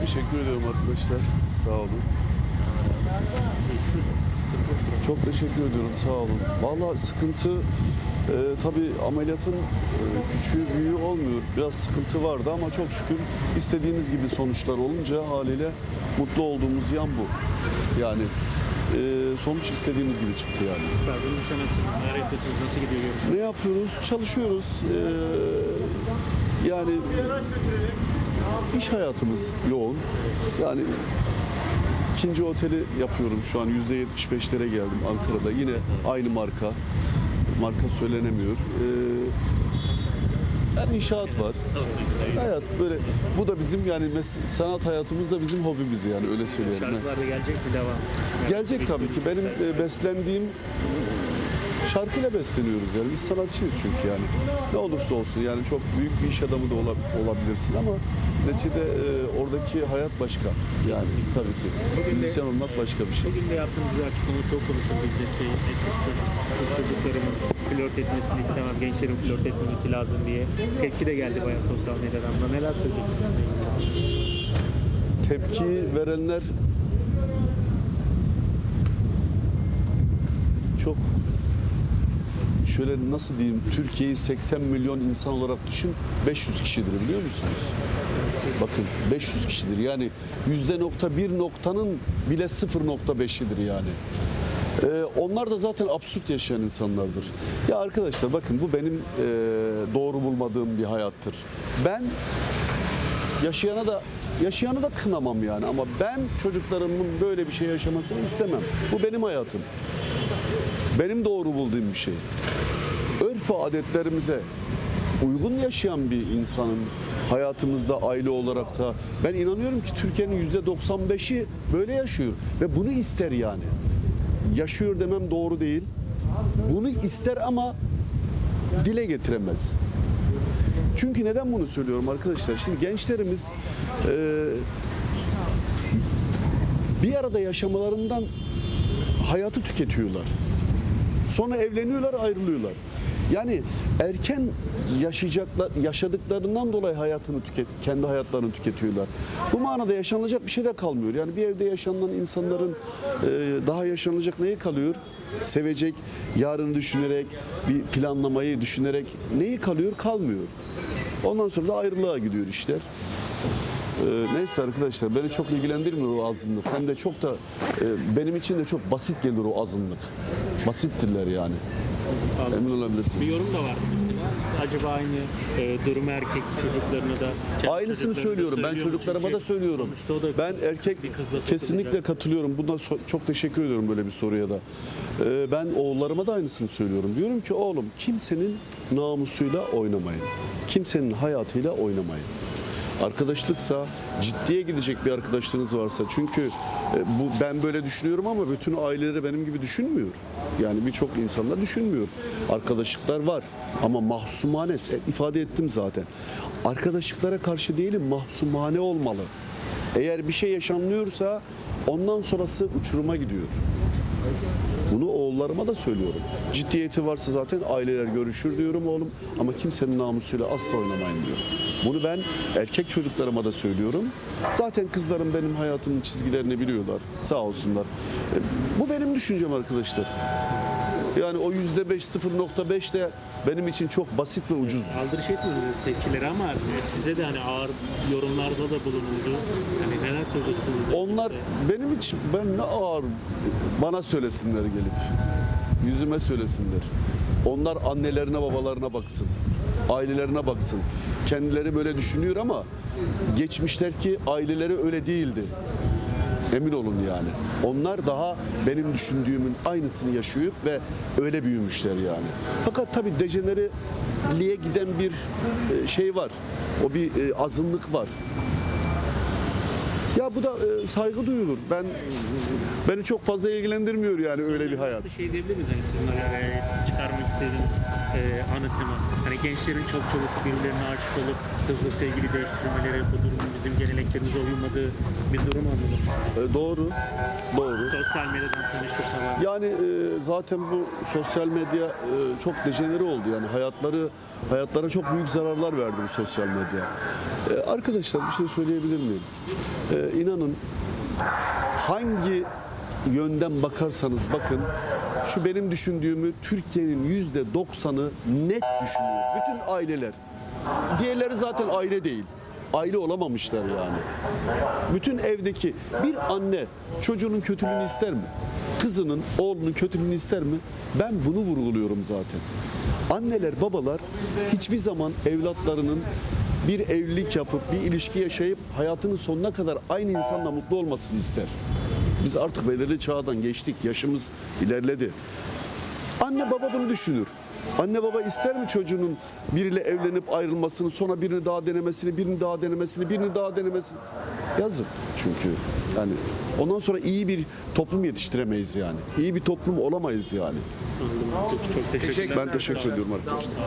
Teşekkür ediyorum arkadaşlar. Sağ olun. Çok teşekkür ediyorum. Sağ olun. Vallahi sıkıntı e, tabii ameliyatın e, küçüğü büyüğü olmuyor. Biraz sıkıntı vardı ama çok şükür istediğimiz gibi sonuçlar olunca haliyle mutlu olduğumuz yan bu. Yani e, sonuç istediğimiz gibi çıktı yani. Süper. Dışında nasılsınız? Neler yapıyorsunuz? Nasıl gidiyor görüşme? Ne yapıyoruz? Çalışıyoruz. Ee, yani iş hayatımız yoğun. Yani ikinci oteli yapıyorum şu an yüzde 75'lere geldim Ankara'da. Yine aynı marka. Marka söylenemiyor. Ee, yani inşaat var. Hayat böyle bu da bizim yani mes- sanat hayatımız da bizim hobimiz yani öyle söyleyelim. Şarkılar da gelecek mi devam? Gelecek tabii ki. Benim e, beslendiğim şarkıyla besleniyoruz yani. Biz sanatçıyız çünkü yani. Ne olursa olsun yani çok büyük bir iş adamı da ola- olabilirsin ama neticede e, oradaki hayat başka. Yani tabii ki. Müzisyen olmak başka bir şey. Bugün de yaptığımız bir açıklama çok konuşuldu İzzet Bey. E, Kız, çocuk, kız çocuklarımın flört etmesini istemem, gençlerin flört etmemesi lazım diye. Tepki de geldi bayağı sosyal medyadan da. Neler söyleyeceksiniz? Tepki verenler çok şöyle nasıl diyeyim Türkiye'yi 80 milyon insan olarak düşün 500 kişidir biliyor musunuz? Bakın 500 kişidir yani yüzde nokta bir noktanın bile 0.5'idir yani. Ee, onlar da zaten absürt yaşayan insanlardır. Ya arkadaşlar bakın bu benim e, doğru bulmadığım bir hayattır. Ben yaşayana da yaşayanı da kınamam yani ama ben çocuklarımın böyle bir şey yaşamasını istemem. Bu benim hayatım. Benim doğru bulduğum bir şey. Örf adetlerimize uygun yaşayan bir insanın hayatımızda aile olarak da ben inanıyorum ki Türkiye'nin yüzde 95'i böyle yaşıyor ve bunu ister yani. Yaşıyor demem doğru değil. Bunu ister ama dile getiremez. Çünkü neden bunu söylüyorum arkadaşlar? Şimdi gençlerimiz e, bir arada yaşamalarından hayatı tüketiyorlar. Sonra evleniyorlar, ayrılıyorlar. Yani erken yaşayacaklar, yaşadıklarından dolayı hayatını tüket, kendi hayatlarını tüketiyorlar. Bu manada yaşanılacak bir şey de kalmıyor. Yani bir evde yaşanılan insanların e, daha yaşanılacak neyi kalıyor? Sevecek, yarını düşünerek, bir planlamayı düşünerek neyi kalıyor? Kalmıyor. Ondan sonra da ayrılığa gidiyor işler. Ee, neyse arkadaşlar beni çok ilgilendirmiyor o azınlık. Hem de çok da e, benim için de çok basit gelir o azınlık. Basittirler yani. Emin olabilirsin. Bir yorum da vardı mesela. Acaba aynı e, durumu erkek çocuklarına da kendi Aynısını çocuklarına da söylüyorum. Ben söylüyor mu? çocuklarıma Çünkü da söylüyorum. sonuçta o da Ben kız- erkek bir kızla kesinlikle takılacak. katılıyorum. Buna so- çok teşekkür ediyorum böyle bir soruya da. Ee, ben oğullarıma da aynısını söylüyorum. Diyorum ki oğlum kimsenin namusuyla oynamayın. Kimsenin hayatıyla oynamayın. Arkadaşlıksa ciddiye gidecek bir arkadaşlığınız varsa çünkü e, bu ben böyle düşünüyorum ama bütün aileleri benim gibi düşünmüyor. Yani birçok insanlar düşünmüyor. Arkadaşlıklar var ama mahsumane e, ifade ettim zaten. Arkadaşlıklara karşı değilim mahsumane olmalı. Eğer bir şey yaşanıyorsa ondan sonrası uçuruma gidiyor. Oğullarıma da söylüyorum. Ciddiyeti varsa zaten aileler görüşür diyorum oğlum ama kimsenin namusuyla asla oynamayın diyorum. Bunu ben erkek çocuklarıma da söylüyorum. Zaten kızlarım benim hayatımın çizgilerini biliyorlar. Sağ olsunlar. E, Bu benim düşüncem arkadaşlar. Yani o yüzde beş, 0.5 de benim için çok basit ve ucuz. Aldırış etmiyoruz tepkileri ama size de hani ağır yorumlarda da bulunuldu. Hani neler söyleyeceksiniz? Onlar benim için ben ne ağır bana söylesinler gelip. Yüzüme söylesinler. Onlar annelerine babalarına baksın. Ailelerine baksın. Kendileri böyle düşünüyor ama geçmişlerki aileleri öyle değildi. Emin olun yani. Onlar daha benim düşündüğümün aynısını yaşıyor ve öyle büyümüşler yani. Fakat tabii dejenereliğe giden bir e, şey var. O bir e, azınlık var. Ya bu da e, saygı duyulur. Ben beni çok fazla ilgilendirmiyor yani öyle bir hayat. Şey diyebilir miyiz? Hani sizin e, çıkarmak istediğiniz e, ana tema. Hani gençlerin çok çabuk birbirlerine aşık olup hızlı sevgili değiştirmeleri, bu durumun bizim geleneklerimize uymadığı bir durum anladım. E, doğru. Doğru. Sosyal medyadan tanıştık. Yani e, zaten bu sosyal medya e, çok dejenere oldu yani hayatları hayatlara çok büyük zararlar verdi bu sosyal medya. E, arkadaşlar bir şey söyleyebilir miyim? E, inanın hangi yönden bakarsanız bakın şu benim düşündüğümü Türkiye'nin yüzde doksanı net düşünüyor. Bütün aileler. Diğerleri zaten aile değil. Aile olamamışlar yani. Bütün evdeki bir anne çocuğunun kötülüğünü ister mi? Kızının, oğlunun kötülüğünü ister mi? Ben bunu vurguluyorum zaten. Anneler, babalar hiçbir zaman evlatlarının bir evlilik yapıp bir ilişki yaşayıp hayatının sonuna kadar aynı insanla mutlu olmasını ister. Biz artık belirli çağdan geçtik, yaşımız ilerledi. Anne baba bunu düşünür. Anne baba ister mi çocuğunun biriyle evlenip ayrılmasını, sonra birini daha denemesini, birini daha denemesini, birini daha denemesini? Yazık çünkü. Yani ondan sonra iyi bir toplum yetiştiremeyiz yani. İyi bir toplum olamayız yani. Çok, teşekkürler. Ben teşekkür ediyorum arkadaşlar. Olun.